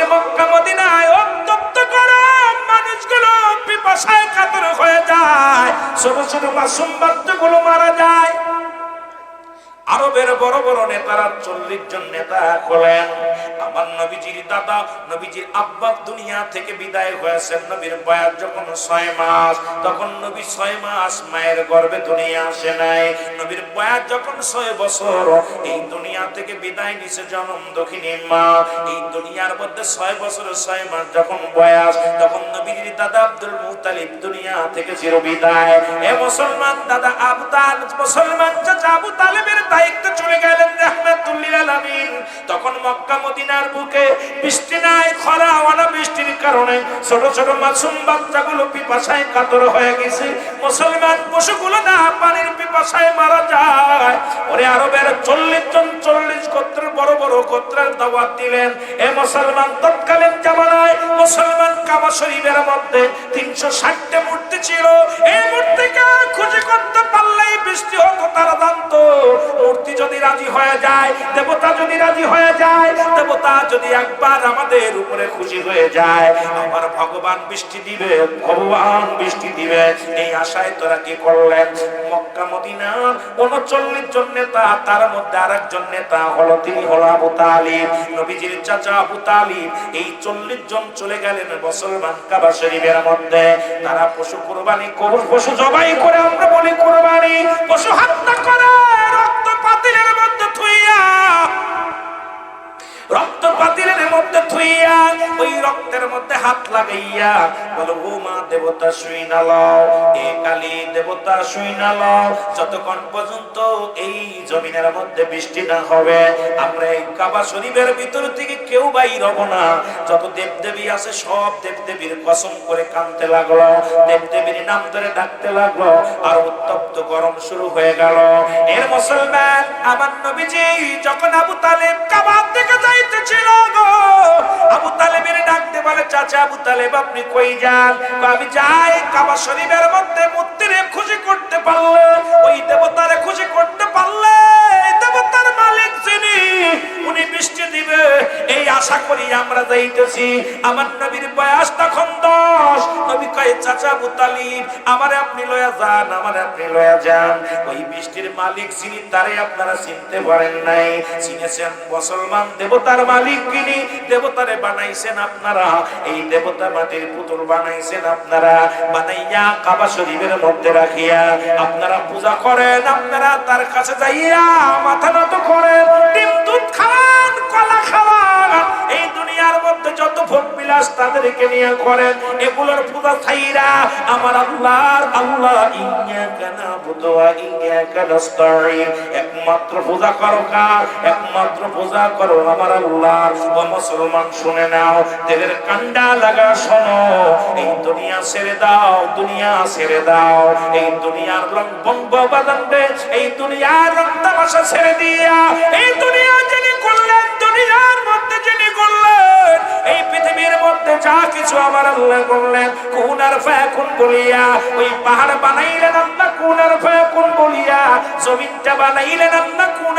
নবীর মক্কা, মদিনায় অত্যন্ত গরম মানুষগুলো পিপাসায় কাতর হয়ে যায়। ছোট ছোট মাসুম বাচ্চাগুলো মারা যায়। আরবের বড় বড় নেতারা চল্লিশ জন নেতা হলেন। আমার নবীজির দাদা, নবীজির দুনিয়া থেকে বিদায় হয়েছেন নবীর যখন ছয় মাস, তখন নবী ছয় মাস মায়ের দুনিয়া আসে নাই। নবীর যখন ছয় বছর, এই দুনিয়া থেকে বিদায় নিছে জনম দক্ষিণী মা। এই দুনিয়ার মধ্যে ছয় বছরের ছয় মাস যখন বয়স তখন নবীর দাদা আব্দুল মুতালিব দুনিয়া থেকে চির বিদায় এ মুসলমান দাদা আবু মুসলমান চাচা আবু দায়িত্ব চলে গেলেন রাহমাতুল্লিল আলামিন। তখন মক্কা মদিনার বুকে বৃষ্টি নাই খরা অনা বৃষ্টির কারণে ছোট ছোট মাসুম বাচ্চাগুলো পিপাসায় কাতর হয়ে গেছে। মুসলমান পশুগুলো না, পানির পিপাসায় মারা যায়। ওরে আরবের চল্লিশ জন চল্লিশ গোত্রের বড় বড় গোত্রের দাওয়াত দিলেন। এ মুসলমান তৎকালীন জামানায়, মুসলমান কাবা শরীফের মধ্যে তিনশো ষাটটা মূর্তি ছিল। এই মূর্তিকে খুঁজে করতে পারলেই বৃষ্টি হতো, তারা জানতো মূর্তি যদি রাজি হয়ে যায়, দেবতা যদি রাজি হয়ে যায়, দেবতা যদি একবার আমাদের উপরে খুশি হয়ে যায়, আমার ভগবান বৃষ্টি দিবে, ভগবান বৃষ্টি দিবে। এই আশায় তোরা কি করলেন? মক্কা মদিনার উনচল্লিশ জন নেতা, তার মধ্যে আরেকজন নেতা হলো তিনি হলো আবু তালিব, নবীজির চাচা আবু তালিব। এই চল্লিশ জন চলে গেলেন মুসলমান কাবা শরীফের মধ্যে। তারা পশু কোরবানি পশু জবাই করে আমরা বলি কোরবানি, পশু হত্যা করে। থুইয়া রক্ত পাতিলের মধ্যে থুইয়া, ওই রক্তের মধ্যে হাত লাগাইয়া বলো, ও মা, দেবতা শুই না লও, এ কালী দেবতা শুই না লও, যতক্ষণ পর্যন্ত এই জমিনের মধ্যে বৃষ্টি না হবে, আমরা এই কাবা শরীফের ভিতর থেকে কেউ বাইর হব না। যত আছে, সব কসম করে কানতে লাগল, দেবদেবীর নাম ধরে ডাকতে লাগল, আর উত্তপ্ত গরম শুরু হয়ে গেল। এর মুসলমান, আমার নবীজি যখন আবু তালেব যাইতেছিল গো। আবু তালেবের ডাকতে বলে, চাচা আবু তালেব, আপনি কই যান? আমি যাই কাবা শরীফের মধ্যে মূর্তিরে খুশি করতে পারলে, ওই দেবতারে খুশি করতে পারলে, দেবতার মালিক যিনি উনি বৃষ্টি দিবে। এই আশা করি আমরা যাইতেছি। আমার নবীর বয়স তখন দশ। নবী কয়ে, চাচা আবু তালিব, আমারে আপনি লয়া যান, আমারে আপনি লয়া যান। ওই বৃষ্টির মালিক যিনি, তারে আপনারা চিনতে পারেন নাই। চিনেছেন মুসলমান দেবতার মালিক যিনি দেবতারে বানাইছেন আপনারা। এই দেবতা মাটির পুতুল বানাইছেন আপনারা। বানাইয়া কাবা শরীফের মধ্যে রাখিয়া আপনারা পূজা করেন, আপনারা তার কাছে যাইয়া মাথা নত করেন। দুধ কলা খাওয়ান। এই দুনিয়ার মধ্যে যত ভোগ বিলাস তাদেরকে নিয়ে করেন। এগুলোর পূজা ছাইরা আমার আল্লাহর আল্লাহ ইyyaka নাবুদু ওয়া ইyyaka নাস্তাঈন। একমাত্র পূজা করো কার? একমাত্র পূজা করো আমার আল্লাহ ও মুসলমান শুনে নাও, দেহের কান্ডা লাগা শোনো। এই দুনিয়া ছেড়ে দাও, দুনিয়া ছেড়ে দাও। এই দুনিয়ার রং বঙ্গ বাদান্ডে এই দুনিয়ার রং তামাশা ছেড়ে দিয়া, এই দুনিয়া যিনি করলেন, দুনিয়ার মধ্যে যিনি করলেন এই পৃথিবীর মধ্যে যা কিছু আমার আল্লাহ করলেন কুনার ফাকুন বলিয়া, ওই পাহাড় বানাইলেন আল্লাহ, কুনার ফাকুন বলিয়া, জমিনটা বানাইলেন আল্লাহ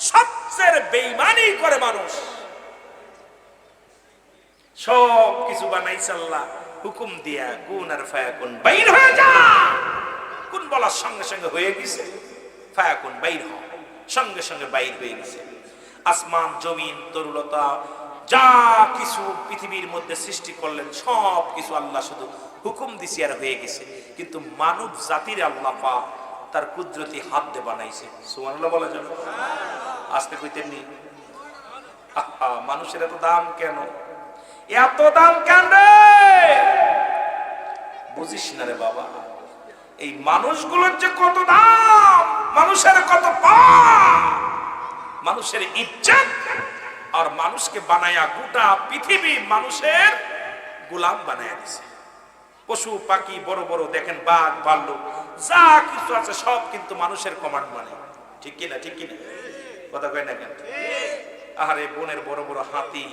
সবচেয়ে বেইমানি করে মানুষ। সব কিছু বানাইছে আল্লাহ। হুকুম দিয়া কোন আর ফায়াকুন বাইর হয়ে যা। কোন বলার সঙ্গে সঙ্গে হয়ে গেছে। ফায়াকুন বাইর হ। সঙ্গে সঙ্গে বাইর হয়ে গেছে। আসমান, জমিন, তরুলতা, যা কিছু পৃথিবীর মধ্যে সৃষ্টি করলেন, সব কিছু আল্লাহ শুধু হুকুম দিছি আর হয়ে গেছে। কিন্তু মানব জাতির আল্লাহ পা তার কুদরতি হাত দিয়ে বানাইছে। সুবহানাল্লাহ বলা যাবে আসতে কইতেন নি আহা, মানুষের এত দাম কেন? এত দাম কেন রে? বুঝিস না রে বাবা এই মানুষগুলোর যে কত দাম মানুষের কত মানুষের ইজ্জত আর মানুষকে বানায়া গোটা পৃথিবী মানুষের গোলাম বানায়া দিছে। পশু পাখি বড় বড় দেখেন বাঘ ভাল্লুক যা কিছু আছে সব কিন্তু মানুষের কমান্ড মানে। ঠিক কিনা ঠিক কিনা? কথা কয় না কেন? আহারে বনের বড় বড় হাতি,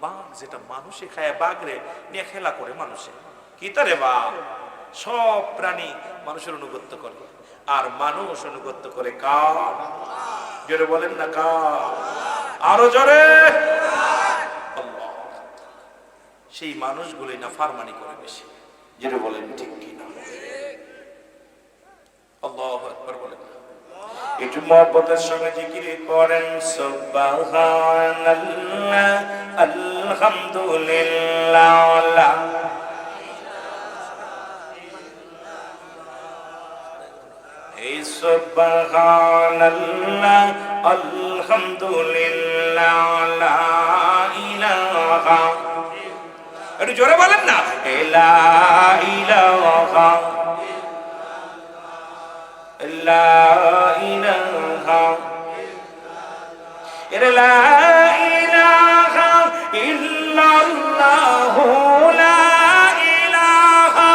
বাঘ যেটা মানুষে খায় বাঘ রে নিয়ে খেলা করে মানুষে। কি তারে বা সব প্রাণী মানুষের অনুগত্য করে। আর মানুষ অনুগত্য করে কার? জোরে বলেন না কার? আরও জোরে! সেই মানুষগুলি না ফারমানি করে বেশি। বলেন ঠিক কি না আল্লাহ একবার একটু মহব্বতের সঙ্গে জিকির করেন, সুবহানাল্লাহ, আলহামদুলিল্লাহ। এই সুবহানাল্লাহ, আলহামদুলিল্লাহ, লা ইলাহা। একটু জোরে বলেন না। ইলাহা। লা ইলাহা এর লা ইলাহা ইল্লাল্লাহু লা ইলাহা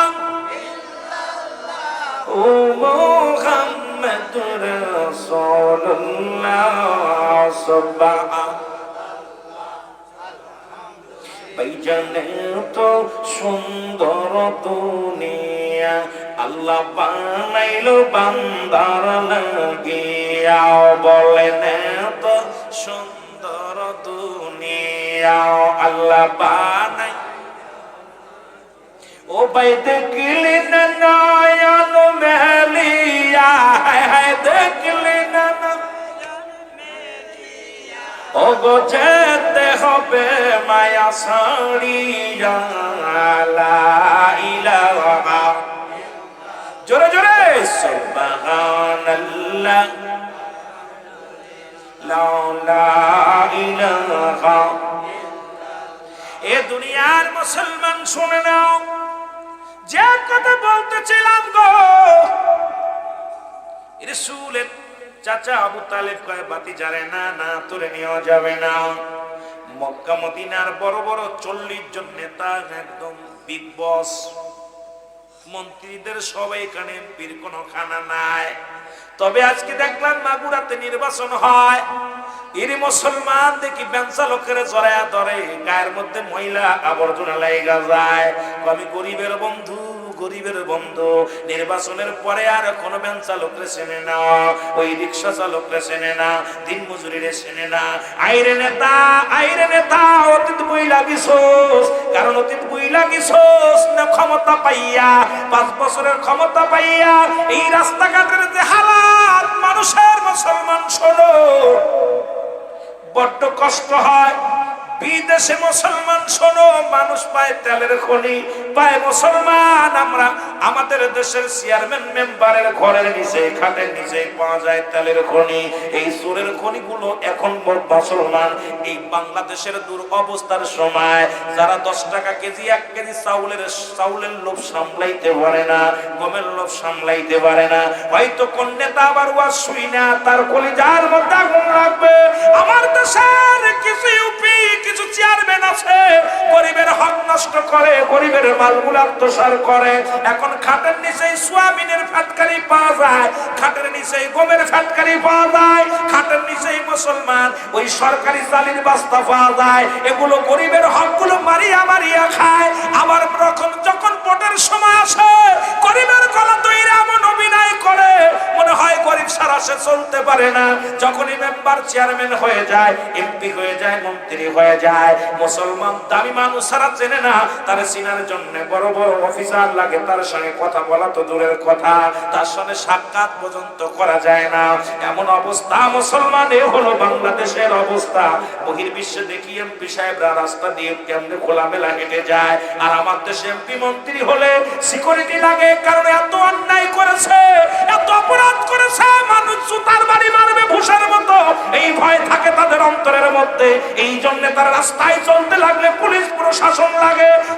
ও মুহাম্মাদুর রাসূলুল্লাহ সুবহান ভাইজানে তো সুন্দর দুনিয়া। আল্লাহ বানাইলো বান্দার লাগিয়া। বলেন তো সুন্দর দুনিয়া। আল্লাহ বানাই। ও ভাই দেখলি না নয়ন মেলিয়া। দেখলি না ওগো যেতে হবে মায়া সাড়িয়া ইলাহা জোরে জোরে। সুবহানাল্লাহ। লা লা ইলাহা এ দুনিয়ার মুসলমান শুনে নাও। যে কথা বলতেছিলাম গো, রসুলের চাচা আবু তালেব কয়, বাতি জারে না না তুলে নেওয়া যাবে না। মক্কা, মদিনার বড় বড় চল্লিশ জন নেতা একদম বিগ বস। মন্ত্রীদের সবাই এখানে এমপির কোনো খানা নাই। তবে আজকে দেখলাম মাগুরাতে নির্বাচন হয়। এর মুসলমান দেখি বেঞ্চা লোকের জড়ায়া ধরে, গায়ের মধ্যে মহিলা আবর্জনা লাইগা যায়। আমি গরিবের বন্ধু। গরিবের বন্ধু, নির্বাচনের পরে আর কোনো ব্যান চালকরে চেনে না, ওই রিক্সা চালকরে চেনে না, দিন মজুরিরে চেনে না। আইরে নেতা আইরে নেতা, অতীত বই লাগিছোস কারণ অতীত বই লাগিছোস না ক্ষমতা পাইয়া, পাঁচ বছরের ক্ষমতা পাইয়া, এই রাস্তাঘাটের যে হালাত, মানুষের মুসলমান শোনো বড্ড কষ্ট হয় বিদেশে মুসলমান শোনো মানুষ পায় তেলের খনি পায় মুসলমান আমরা আমাদের দেশের চেয়ারম্যান মেম্বারের ঘরের নিচে, খাটের নিচে পাওয়া যায় তেলের খনি। এই সুরের খনিগুলো এখন মুসলমান এই বাংলাদেশের দূর অবস্থার সময় যারা দশ টাকা কেজি, এক কেজি চাউলের চাউলের লোভ সামলাইতে পারে না, গমের লোভ সামলাইতে পারে না। হয়তো কোন নেতা আবার ওয়াজ শুই না, তার কলিজার মধ্যে আগুন রাখবে আমার দেশের কিছু ইউপি কিছু চেয়ারম্যান আছে, গরিবের হক নষ্ট করে, গরিবের মালগুলো আত্মসার করে। এখন খাটের নিচে সোয়াবিনের ফাটকারি পাওয়া যায়, খাটের নিচে গমের ফাটকারি পাওয়া যায়, খাটের নিচে মুসলমান, ওই সরকারি চালির বাস্তা পাওয়া যায়। এগুলো গরিবের হকগুলো মারিয়া মারিয়া খায়। আবার যখন যখন ভোটের সময় আসে গরিবের হয় গরিব সারা সে চলতে পারে না। যখনই মেম্বার চেয়ারম্যান হয়ে যায় এমপি হয়ে যায়, মন্ত্রী হয়ে যায়, মুসলমান, দামি মানুষ সারা চেনে না, তার চিনার জন্য বড় বড় অফিসার লাগে, তার সঙ্গে কথা বলা তো দূরের কথা। তার সঙ্গে সাক্ষাৎ পর্যন্ত করা যায় না। এমন অবস্থা মুসলমান এ হলো, বাংলাদেশের অবস্থা। বহির্বিশ্বে দেখি এমপি সাহেবরা রাস্তা দিয়ে কেমনে খোলামেলা হেঁটে যায়। আর আমার দেশে এমপি মন্ত্রী হলে সিকিউরিটি লাগে, কারণ এত অন্যায় করেছে, এত অপরাধ করেছে।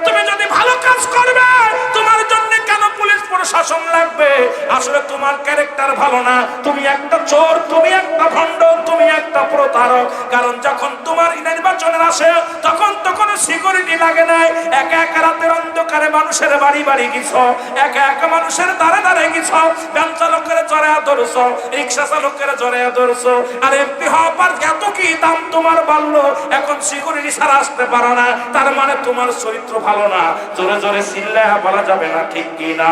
তুমি যদি ভালো কাজ করবে, তোমার জন্য কেন পুলিশ প্রশাসন লাগবে? আসলে তোমার ক্যারেক্টার ভালো না। তুমি একটা চোর, তুমি একটা ভণ্ড, তুমি একটা প্রতারক। কারণ যখন তোমার নির্বাচন নির্বাচনের আসে, তখন তখন সিকিউরিটি লাগে নাই। একা একা রাতের অন্ধকারে মানুষের বাড়ি বাড়ি গেছ। একা একা মানুষের দাঁড়ে দাঁড়ে গেছ। ব্যান চালকের জড়ায়া ধরছ, রিক্সা চালকের জড়ায়া ধরছ। আর এমপি হওয়ার এত কি দাম তোমার বাড়লো? এখন সিকিউরিটি ছাড়া আসতে পারো না। তার মানে তোমার চরিত্র ভালো না। জোরে জোরে চিল্লা বলা যাবে না ঠিক কি না?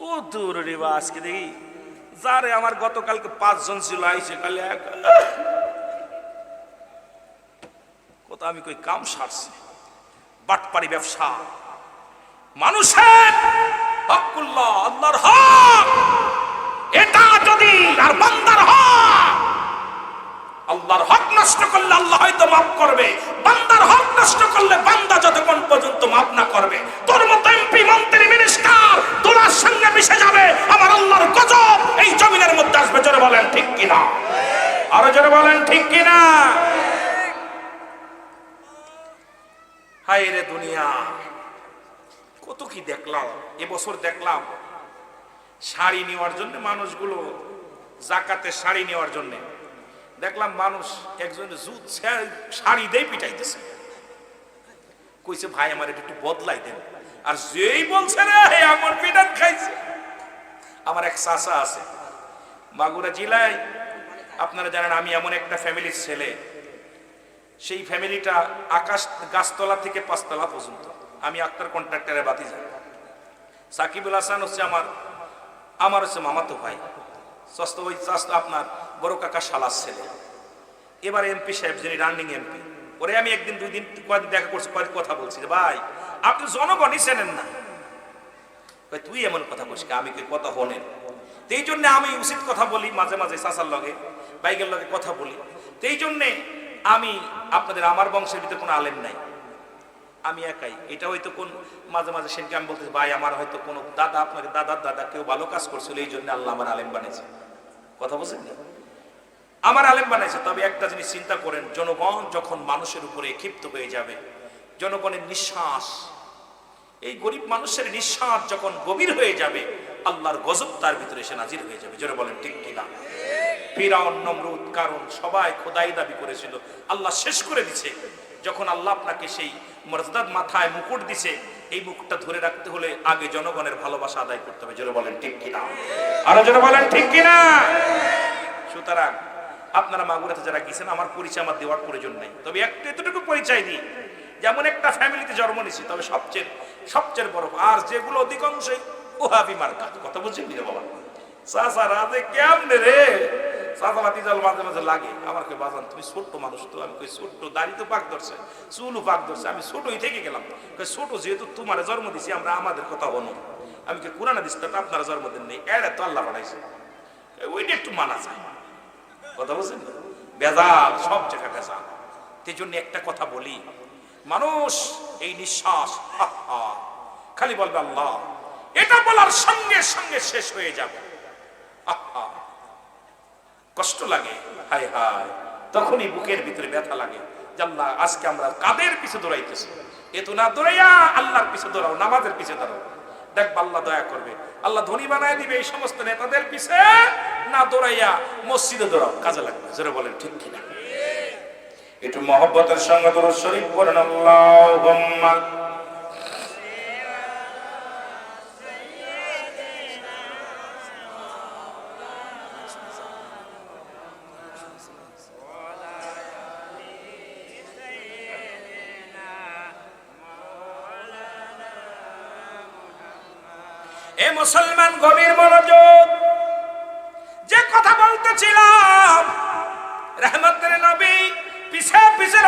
কত রে আজকে দেখি। যারে আমার গতকালকে পাঁচজন ছিল, আইসে কালে কত আমি কই কাম সারছি। বাটপারি ব্যবসা। মানুষের হকুল্লাহ আল্লাহর হক। এটা যদি আর বান্দার হক আল্লাহর হক নষ্ট করলে আল্লাহ হয়তো মাফ করবে বান্দার হক নষ্ট করলে বান্দা যতক্ষণ পর্যন্ত মাফ না করবে তোর মতো এমপি মন্ত্রী মিনিস্টার তোলার সঙ্গে মিশে যাবে আমার আল্লাহর গজব এই জমিনের মধ্যে আসবে জোরে বলেন ঠিক কিনা আরও জোরে বলেন ঠিক কিনা হায় রে দুনিয়া কত কি দেখলাম, এবছর দেখলাম, শাড়ি নেওয়ার জন্য মানুষগুলো জাকাতে শাড়ি নেওয়ার জন্য। দেখলাম মানুষ একজন জুত শাড়ি দিয়ে পিটাইতেছে। কইছে, ভাই, আমার এটা একটু বদলাই দেন। আর যেই বলছে রে এমন পিটান খাইছে। আমার এক চাচা আছে, মাগুরা জেলায়। আপনারা জানেন, আমি এমন একটা ফ্যামিলির ছেলে। সেই ফ্যামিলিটা আকাশ গাছতলা থেকে পাঁচতলা পর্যন্ত। আমি আক্তার কন্ট্রাক্টরে বাতি যাই সাকিবুল হাসান হচ্ছে আমার আমার হচ্ছে মামাতো ভাই। সস্ত ওই চাস্ত আপনার বড় কাকা শালাস ছেলে। এবার এমপি সাহেব যিনি রানিং এমপি ওরে আমি একদিন দুই দিন কয়েকদিন দেখা করছি কয়েক কথা বলছি ভাই, আপনি জনগণই চেনেন না। তুই এমন কথা বলছিস আমি কি কথা হলেন তো এই জন্য আমি উচিত কথা বলি, মাঝে মাঝে চাচার লগে বাইকের লগে কথা বলি। এই জন্যে আমি আপনাদের, আমার বংশের ভিতরে কোনো আলেম নাই। আমি একাই। এটা হয়তো কোন, মাঝে মাঝে সেনকে আমি বলতেছি, ভাই, আমার হয়তো কোনো দাদা আপনার দাদার দাদা কেউ ভালো কাজ করছিল, এই জন্য আল্লাহ আমার আলেম বানিয়েছে কথা বলছেন? আমার আলেম বানাইছে, তবে একটা জিনিস চিন্তা করেন, জনগণ যখন মানুষের উপরে ক্ষিপ্ত হয়ে যাবে, জনগণের নিঃশ্বাস, এই গরিব মানুষের নিঃশ্বাস যখন গভীর হয়ে যাবে, আল্লাহর গজব তার ভিতরে এসে নাজির হয়ে যাবে। জোরে বলেন, ঠিক কিনা? ফিরাউন, নমরুদ কারণ সবাই খোদাই দাবি করেছিল, আল্লাহ শেষ করে দিছে। যখন আল্লাহ আপনাকে সেই মর্যাদার মাথায় মুকুট দিছে, এই মুকুটটা ধরে রাখতে হলে আগে জনগণের ভালোবাসা আদায় করতে হবে। জোরে বলেন, ঠিক কিনা? আরও জোরে বলেন, ঠিক কিনা? সুতরাং আপনারা মাগুরাতে যারা গেছেন, আমার পরিচয় আমার দেওয়ার প্রয়োজন নেই। তবে একটু এতটুকু পরিচয় দিই, যেমন একটা ফ্যামিলিতে জন্ম নিছি তবে সবচেয়ে সবচেয়ে বড়, আর যেগুলো অধিকাংশই ওহাবি মার্কা কথা বুঝছেন নি রে বাবা? চাচা রাজে কেমনে রে? মাঝে মাঝে লাগে। বাজান, তুমি ছোট্ট মানুষ তো। আমি ছোট্ট, দাড়ি তো পাক ধরছে চুলও পাক ধরছে। আমি ছোটই থেকে গেলাম। ছোট যেহেতু তোমার জন্ম দিছি, আমরা আমাদের কথা আমি কোরআনে আপনারা জন্মদিন নেই, এড়ে তো আল্লাহ বানাইছে। ওইটা একটু মানা যায়। কথা বলছেন? বেজাল সব জায়গায় বেজাল সেই জন্য একটা কথা বলি, মানুষ এই নিঃশ্বাস খালি বলবে আল্লাহ, এটা বলার সঙ্গে সঙ্গে শেষ হয়ে যাবে। কষ্ট লাগে। হায় হায়, তখনই বুকের ভিতরে ব্যথা লাগে। আল্লাহ, আজকে আমরা কাদের পিছে দৌড়াইতেছি? এ তো না দৌড়াইয়া আল্লাহর পিছে দৌড়াও, নামাজের পিছে দৌড়াও। দেখ, আল্লাহ দয়া করবে। আল্লাহ ধনী বানায় দিবে এই সমস্ত নেতাদের পিছে। না দৌড়াইয়া মসজিদে দৌড়াও, কাজে লাগবে জোরে বলেন, ঠিক কিনা? একটু মহব্বতের সঙ্গে তোর শরীফ করেন আল্লাহ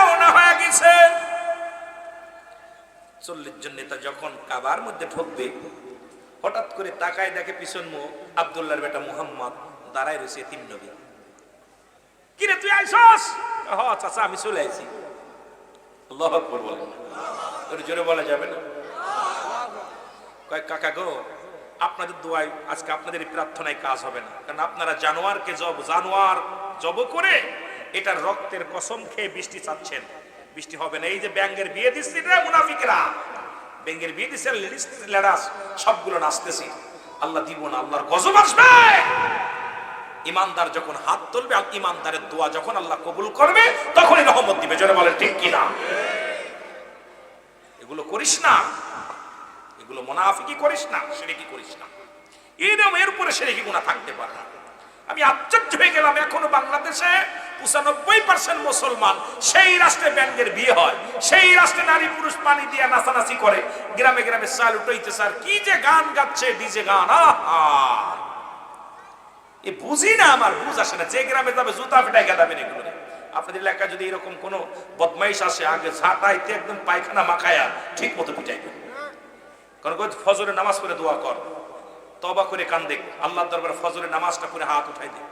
রওনা হয়ে গেছে। চল্লিশ জন নেতা যখন কাবার মধ্যে ঢুকবে, হঠাৎ করে তাকায় দেখে পিছন বেটা মুহাম্মদ, দাঁড়ায় রয়েছে তিন নবী। কিরে তুই আইসস? হ, চাচা, আমি চলে আইছি। আল্লাহ বলেন। তোর জোরে বলা যাবে না? কয়, কাকা গো, আপনাদের দোয়ায় আজকে আপনাদের প্রার্থনায় কাজ হবে না। কারণ আপনারা জানোয়ারকে জব, জানোয়ার জব করে এটার রক্তের কসম খেয়ে বৃষ্টি চাচ্ছেন। বৃষ্টি হবে না। এই যে ব্যাঙ্গের বিয়ে দিচ্ছে রে মুনাফিকরা। ব্যাঙ্গের বিয়ে দিচ্ছে লেডাস সবগুলো নাচতেছি। আল্লাহ দিব না, আল্লাহর গজব আসবে। ইমানদার যখন হাত তুলবে, আর ইমানদারের দোয়া যখন আল্লাহ কবুল করবে, তখনই রহমত দিবে। জোরে বলেন, ঠিক কিনা? এগুলো করিস না। এগুলো মোনাফিকি করিস না, সেরেকি করিস না। এরকম এর উপরে সেরেকি গুণা থাকতে পারে না। আমি আশ্চর্য হয়ে গেলাম, এখনও বাংলাদেশে পঁচানব্বই পার্সেন্ট মুসলমান। সেই রাষ্ট্রে ব্যাংকের বিয়ে হয়, সেই রাষ্ট্রে নারী পুরুষ পানি দিয়ে নাচানাচি করে। গ্রামে গ্রামে চাল উঠাইতে স্যার, কি যে গান গাচ্ছে, ডিজে গান এ বুঝি না আমার, বুঝ আসে না। যে গ্রামে যাবে, জুতা ফেটাই গেদাবেন এগুলো। আপনাদের এলাকায় যদি এরকম কোনো বদমাইশ আসে, আগে ঝাঁটাইতে একদম পায়খানা মাখায়া ঠিক মতো পিটাইবে কারণ ফজরে নামাজ পড়ে দোয়া কর। তবা করে কান্দে। আল্লাহ দরবারে ফজরের নামাজটা করে হাত উঠাই দে।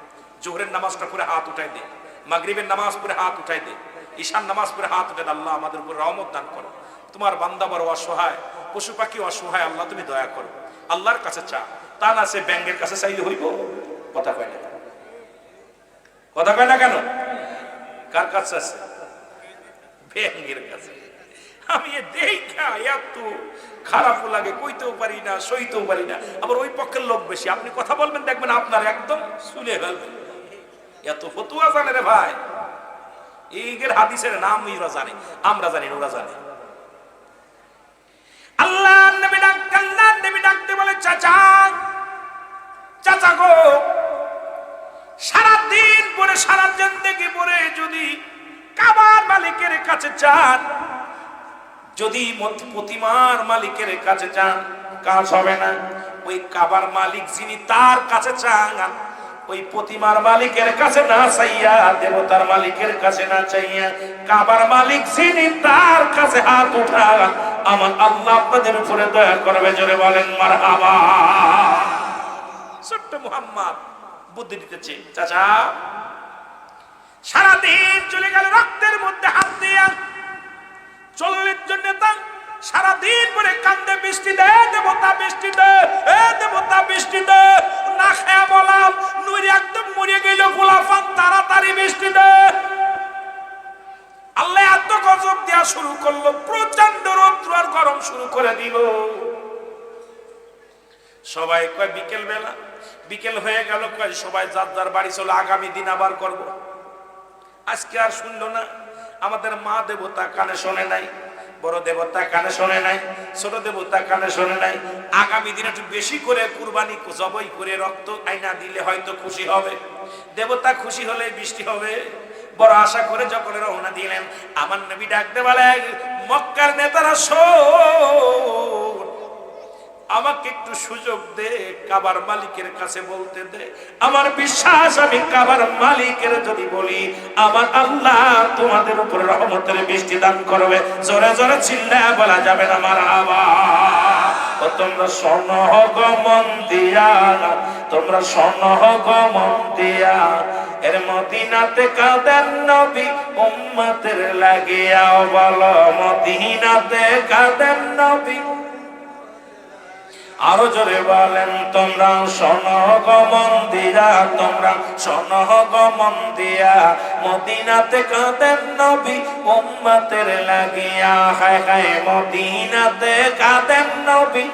জোহরের নামাজটা করে হাত উঠাই দে। মাগরিবের নামাজ পড়ে হাত উঠাই দে। ঈশান নামাজ পড়ে হাত উঠাই আল্লাহ আমাদের উপর রহমত দান করো। তোমার বান্দা বড় অসহায়, পশু পাখি অসহায়, আল্লাহ তুমি দয়া করো। আল্লাহর কাছে চা। তা না সে ব্যাংকের কাছে চাইলে হইব। কথা কয় না? কথা কয় না কেন? কার কাছে আছে? ব্যাংকের কাছে। আমি দেখা এত খারাপ লাগে, কইতেও পারি না, সইতেও পারি না। আবার ওই পক্ষের লোক বেশি। আপনি কথা বলবেন, দেখবেন আপনার একদম শুনে ফেলবেন এত ফতুয়া জানে রে ভাই। এইগের হাদিসের নাম ওরা জানে, আমরা জানি ওরা জানে। আল্লাহ নবী ডাকতে, আল্লাহ নবী ডাকতে বলে, চাচা চাচা গো, সারাদিন পরে সারা জিন্দেগি পরে যদি কাবার মালিকের কাছে চান যদি প্রতিমার মালিকের কাছে চান, কাজ হবে না। ওই কাবার মালিক যিনি তার কাছে চান ওই প্রতিমার মালিকের কাছে না চাইয়া, দেবতার মালিকের কাছে না চাইয়া, কাবার মালিক যিনি তার কাছে হাত উঠান, আমার আল্লাহ আপনাদের উপরে দয়া করবে, জোরে বলেন মার আবা ছোট্ট মুহাম্মদ, বুদ্ধি দিতেছে, চাচা। সারাদিন চলে গেল রক্তের মধ্যে হাত দিয়া। চল্লিশ জন নেতা সারাদিন পরে কান্দে, বৃষ্টি দে, দেবতা, বৃষ্টি দে, এ দেবতা, বৃষ্টি দে। না খেয়া বলাম, নুরি একদম মরিয়ে গেল গোলাফান তাড়াতাড়ি বৃষ্টি দে। আল্লাহ এত গজব দেওয়া শুরু করল প্রচণ্ড রৌদ্র আর গরম শুরু করে দিল। সবাই কয়, বিকেল বেলা? বিকেল হয়ে গেল, কয়, সবাই যার যার বাড়ি চলে, আগামী দিন আবার করব। আজকে আর শুনলো না। আমাদের মা দেবতা কানে শোনে নাই, বড় দেবতা কানে শোনে নাই, ছোট দেবতা কানে শোনে নাই। আগামী দিনে একটু বেশি করে কুরবানি জবই করে রক্ত আইনা দিলে হয়তো খুশি হবে। দেবতা খুশি হলে বৃষ্টি হবে। বড় আশা করে যখন রওনা দিলেন, আমার নবী ডাকতে বলে, মক্কার নেতারা আমাকে একটু সুযোগ দে, কাবার মালিকের কাছে বলতে দে। আমার বিশ্বাস, আমি কাবার মালিকের যদি বলি, আমার আল্লাহ তোমাদের উপরে রহমতের বৃষ্টি দান করবে। জোরে জোরে চিল্লা বলা যাবে না আমার ও তোমরা স্বর্ণ গমন দিয়া, তোমরা স্বর্ণ গমন দিয়া। এর মদিনাতে কাদের নবী উম্মতের লাগিয়া বলো মদিনাতে কাদের নবী আরও জোরে বলেন, তোমরা গমন দিয়া তোমরা গমন দিয়া মদিনাতে কাঁদেন নবী, উম্মতের লাগিয়া, হায় হায় মদিনাতে কাঁদেন নবী।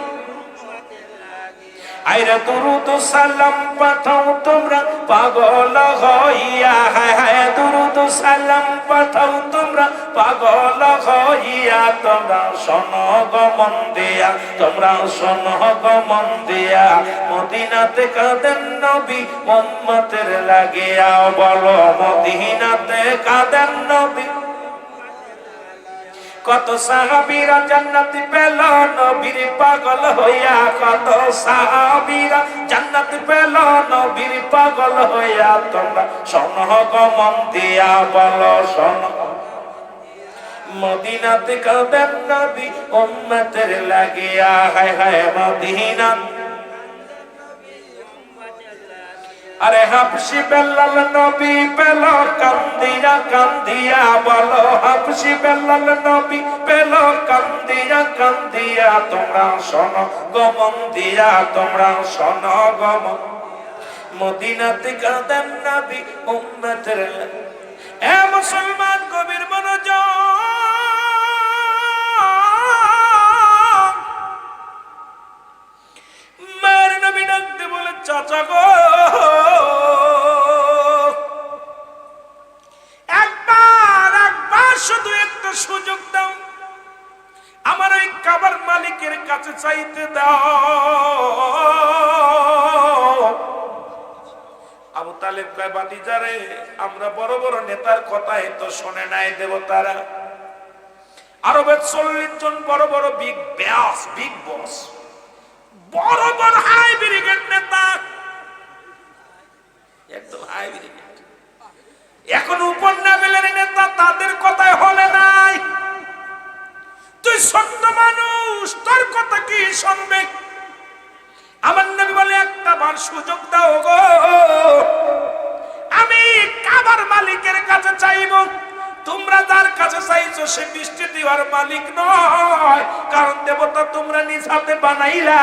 আইরে দুরুদ সালাম পাঠাও তোমরা, পাগল হইয়া, হায় হায় পাগল হইয়া তোমরা শোন গমন দিয়া তোমরা শোন গমন দিয়া মদিনাতে কাঁদেন নবী, উম্মতের লাগিয়া বলো, মদিনাতে কাঁদেন নবী। কত সাহাবীরা জান্নাতি পেল, নবীর পাগল হইয়া কত সাহাবীরা জান্নাতি পেল, নবীর পাগল হইয়া তোমরা শোন গমন দিয়া বল, শোন। মদিনাতে কাঁদেন নবী উম্মতের লাগিয়া, হায় হায় মদিনা আরে হাফসি বেল্লাল নবী পেল কান্দিয়া কান্দিয়া বলো, হাফসি বেল্লাল নবী পেল কান্দিয়া কান্দিয়া, তোমরা শোনো গমন দিয়া তোমরা শোনো গমন মদিনাতে কাঁদেন নবী উম্মতের এ মুসলমান কবির মনোযোগ চাচা গো। একবার একবার শুধু একটা সুযোগ দাও। আমার ওই কাবার মালিকের কাছে চাইতে দাও। আবু তালেব কয় বাতিজারে আমরা বড় বড় নেতার কথাই তো শোনে নাই দেবতারা। আরবের চল্লিশ জন বড় বড় বিগ ব্যাস বিগ বস বড় বড় হাই ব্রিগেড নেতা। একদম হাই ব্রিগেড এখন উপর লেভেলের নেতা তাদের কথায় হলে নাই। তুই ছোট্ট মানুষ, তোর কথা কি শুনবে? আমার নবী বলে, একটা বার সুযোগ দাও গো। আমি কাবার মালিকের কাছে চাইব। তোমরা যার কাছে চাইছো সে বৃষ্টি দেওয়ার মালিক নয়। কারণ দেবতা তোমরা নিজ হাতে বানাইলা,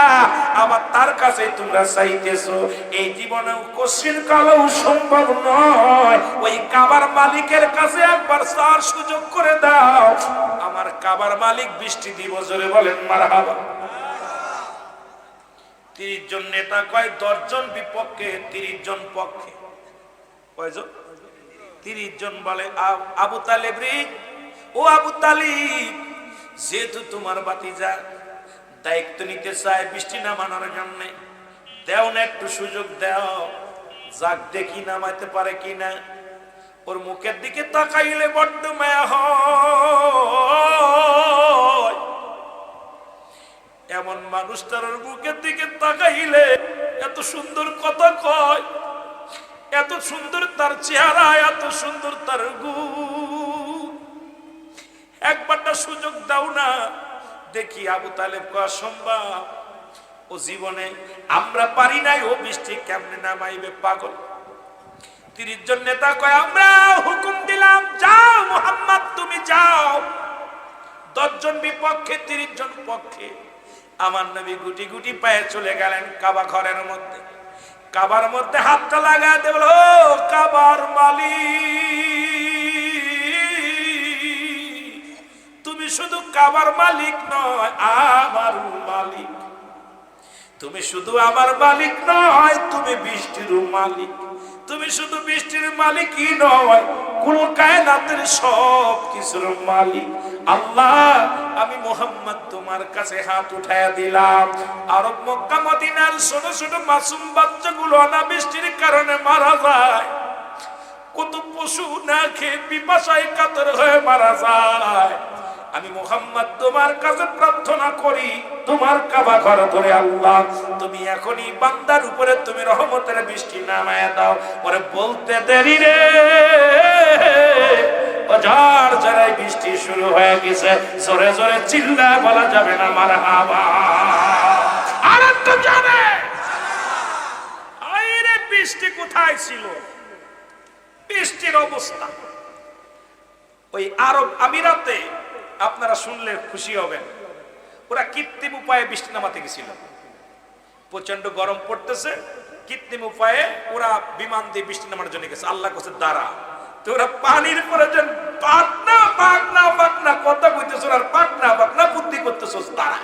আবার তার কাছে তোমরা চাইতেছো। এই জীবনে কশিন কালেও সম্ভব নয়। ওই কাবার মালিকের কাছে একবার চার সুযোগ করে দাও। আমার কাবার মালিক বৃষ্টি দিব, জোরে বলেন, মারহাবা। তিরিশ জন নেতা কয়, দশ জন বিপক্ষে, তিরিশ জন পক্ষে। কয়জন? তিরিশ জন বলে, আবু তালেব রে, ও আবু তালিব, যেহেতু তোমার বাতিজা দায়িত্ব নিতে চায় বৃষ্টি নামানোর জন্য, দেও না একটু সুযোগ দেও, যাক দেখি নামাইতে পারে কি কিনা। ওর মুখের দিকে তাকাইলে বড্ড মায়া হয়। এমন মানুষ তার ওর মুখের দিকে তাকাইলে এত সুন্দর কথা কয়। এত সুন্দর তার চেহারা, এত সুন্দর তার গু। একবারটা সুযোগ দাও না। দেখি আবু তালেব কয়া সম্ভব ও জীবনে আমরা পারি নাই, ও বৃষ্টি কেমনে নামাইবে পাগল? তিরিশ জন নেতা কয়, আমরা হুকুম দিলাম, যাও মোহাম্মদ, তুমি যাও। দশজন বিপক্ষে, তিরিশ জন পক্ষে, আমার নবী গুটি গুটি পায়ে চলে গেলেন কাবা ঘরের মধ্যে। কাবার মধ্যে হাতটা লাগায় দেব কাবার মালি তুমি শুধু কাবার মালিক নয়, আমার মালিক। তুমি শুধু আমার মালিক নয়, তুমি বৃষ্টির মালিক। তুমি শুধু বৃষ্টির মালিকই নয় কুল কায়নাতের সব কিছুর মালিক। আল্লাহ, আমি মোহাম্মদ তোমার কাছে হাত উঠায়া দিলাম। আরব মক্কা, মদিনার ছোট ছোট মাসুম বাচ্চাগুলো অনাবৃষ্টির কারণে মারা যায়। কত পশু না খেয়ে পিপাসায় কাতর হয়ে মারা যায়। আমি মোহাম্মদ তোমার কাছে প্রার্থনা করি, তোমার কাবা ঘর ধরে আল্লাহ, তুমি এখনই বান্দার উপরে তুমি রহমতের বৃষ্টি নামায় দাও। পরে বলতে দেরি রে ঝড় ঝড়াই বৃষ্টি শুরু হয়ে গেছে, জোরে জোরে চিল্লা বলা যাবে না মারা আবা আর একটু জানে আইরে বৃষ্টি কোথায় ছিল? বৃষ্টির অবস্থা। ওই আরব আমিরাতে আপনারা শুনলে খুশি হবেন। ওরা কৃত্রিম উপায়ে বৃষ্টি নামাতে গেছিল। প্রচণ্ড গরম পড়তেছে, কৃত্রিম উপায়ে ওরা বিমান দিয়ে বৃষ্টি নামার জন্য গেছে। আল্লাহ কাছে দাঁড়া। তো ওরা পানির পরে যেন পাকনা পাকনা পাকনা, কথা কইতেছ আর পাকনা পাকনা, বুদ্ধি করতেছ দাঁড়া।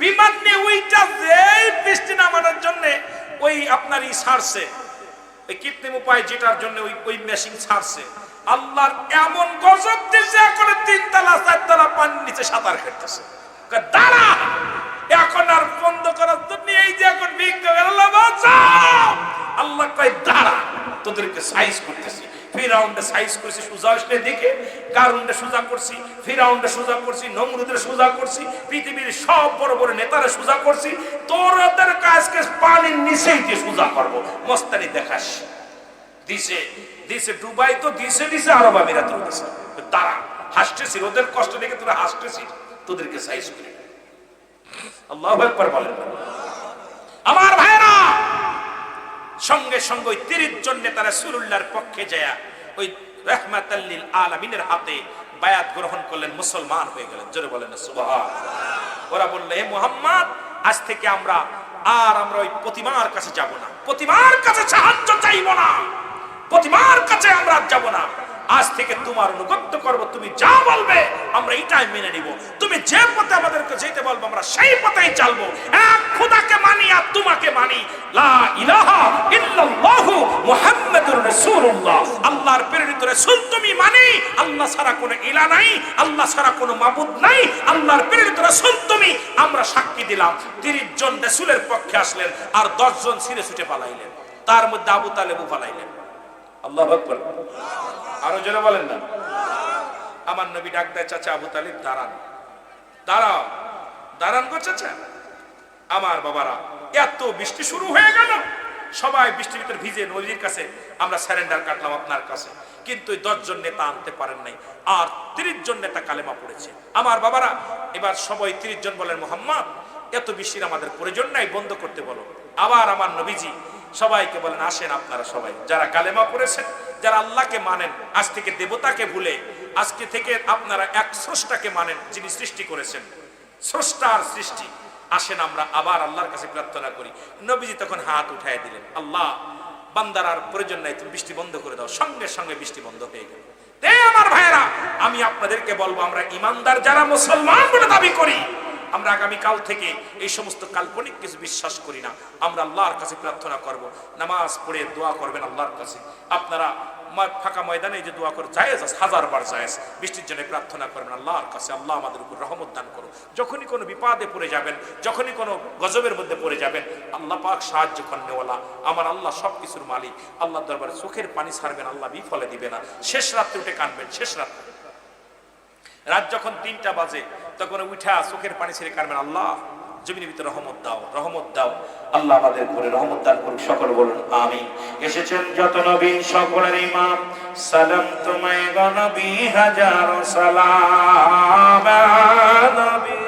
বিমান নিয়ে ওইটা যেই বৃষ্টি নামানোর জন্য ওই আপনার ই ছাড়ছে। ওই কৃত্রিম উপায় যেটার জন্য ওই ওই মেশিন ছাড়ছে। আল্লাহর এমন গজব দিছে, এখন তিন তালা চার তালা পানির নিচে সাঁতার কাটতেছে। দাঁড়া! এখন আর বন্ধ করার জন্য এই যে এখন ভিক্ষা আল্লাহ কয়, দাঁড়া, তোদেরকে সাইজ করতেছি। ফিরাউন্ডে সাইজ করছি, সোজা আসলে দিকে কারুন্ডে সোজা করছি ফিরাউন্ডে সোজা করছি, নমরুদের সোজা করছি, পৃথিবীর সব বড় বড় নেতারা সোজা করছি, তোরদের কাজকে পানির নিচেই দিয়ে সোজা করব। মস্তানি দেখাস। দিছে দিছে দুবাই তো দিছে দিছে আরব আমিরাত দিছে তারা হাসতেছি ওদের কষ্ট দেখে তোরা হাসতেছি, তোদেরকে সাইজ করে আল্লাহ একবার বলেন। আমার ভাইরা সঙ্গে সঙ্গে ওই তিরিশ জন নেতারা সুরুল্লার পক্ষে যায় ওই রহমাতাল্লিল আলামিনের হাতে বায়াত গ্রহণ করলেন, মুসলমান হয়ে গেলেন। জোরে বলেন সুবহান। ওরা বললে হে মুহাম্মদ, আজ থেকে আমরা, আর আমরা ওই প্রতিমার কাছে যাব না। প্রতিমার কাছে সাহায্য চাইব না। প্রতিমার কাছে আমরা যাব না। আজ থেকে তোমার অনুগত্য করব, তুমি যা বলবে আমরা এটাই মেনে নিব। তুমি যে পথে আমাদেরকে যেতে বলব, আমরা সেই পথেই চলবো। এক খোদাকে মানি আর তোমাকে মানি। লা ইলাহা ইল্লাল্লাহু মুহাম্মাদুর রাসূলুল্লাহ। আল্লাহর প্রেরিত রাসূল তুমি মানি। আল্লাহ ছাড়া কোনো ইলা নাই। আল্লাহ ছাড়া কোনো মাবুদ নাই। আল্লাহর প্রেরিত রাসূল তুমি। আমরা সাক্ষী দিলাম। 30 জন রাসূলের পক্ষে আসলেন আর 10 জন ছিঁড়ে ছুটে পালাইলেন। তার মধ্যে আবু তালেবও পালাইলেন। আরও জোরে বলেন না। আমার নবী ডাক দেয়, চাচা আবু তালিব, দাঁড়ান। দাঁড়াও। দাঁড়ান গো চাচা। আমার বাবারা, এত বৃষ্টি শুরু হয়ে গেল। সবাই বৃষ্টির ভিতর ভিজে নদীর কাছে, আমরা স্যারেন্ডার কাটলাম আপনার কাছে। কিন্তু দশজন নেতা আনতে পারেন নাই, আর তিরিশ জন নেতা কালেমা পড়েছে। আমার বাবারা, এবার সবাই তিরিশ জন বলেন, মোহাম্মদ, এত বৃষ্টির আমাদের প্রয়োজন নাই, বন্ধ করতে বলো। আবার আমার নবীজি সবাইকে বলেন, আসেন আপনারা সবাই। যারা কালেমা পড়েছেন, যারা আল্লাহকে মানেন, আজ থেকে দেবতাকে ভুলে, আজকে থেকে আপনারা এক স্রষ্টাকে মানেন যিনি সৃষ্টি করেছেন। স্রষ্টার সৃষ্টি। আসেন আমরা আবার আল্লাহর কাছে প্রার্থনা করি। নবীজি তখন হাত উঠাই দিলেন, আল্লাহ, বান্দার আর প্রয়োজন নাই, তুমি বৃষ্টি বন্ধ করে দাও। সঙ্গে সঙ্গে বৃষ্টি বন্ধ হয়ে গেল। আমার ভাইয়েরা, আমি আপনাদেরকে বলব, আমরা ইমানদার যারা মুসলমান বলে দাবি করি আমরা আগামী কাল থেকে এই সমস্ত কাল্পনিক কিছু বিশ্বাস করি না। আমরা আল্লাহর কাছে প্রার্থনা করব। নামাজ পড়ে দোয়া করবেন আল্লাহর কাছে। আপনারা ফাঁকা ময়দানে যে দোয়া করে, জায়েজ আছে, হাজার বার জায়েজ। বৃষ্টির জন্য প্রার্থনা করবেন আল্লাহর কাছে। আল্লাহ আমাদের উপর রহমত দান করো যখনই কোনো বিপদে পড়ে যাবেন, যখনই কোনো গজবের মধ্যে পড়ে যাবেন, আল্লাহ পাক সাহায্য করেওয়ালা আমার আল্লাহ সব কিছুর মালিক। আল্লাহ দরবারে চোখের পানি ছাড়বেন, আল্লাহ বিফলে দিবে না। শেষ রাত্রে উঠে কানবেন, শেষ রাত্রে। রাত যখন তিনটা বাজে, তখন উঠা চোখের পানি ছেড়ে কারবেন আল্লাহ, জমিনের ভিতরে রহমত দাও রহমত দাও। আল্লাহ আমাদের করে রহমত দান করুক, সকল বলুন আমি এসেছেন যত নবীন, সকলের ইমাম। সালাম তোমায় গনবী হাজার সালাম। নবী।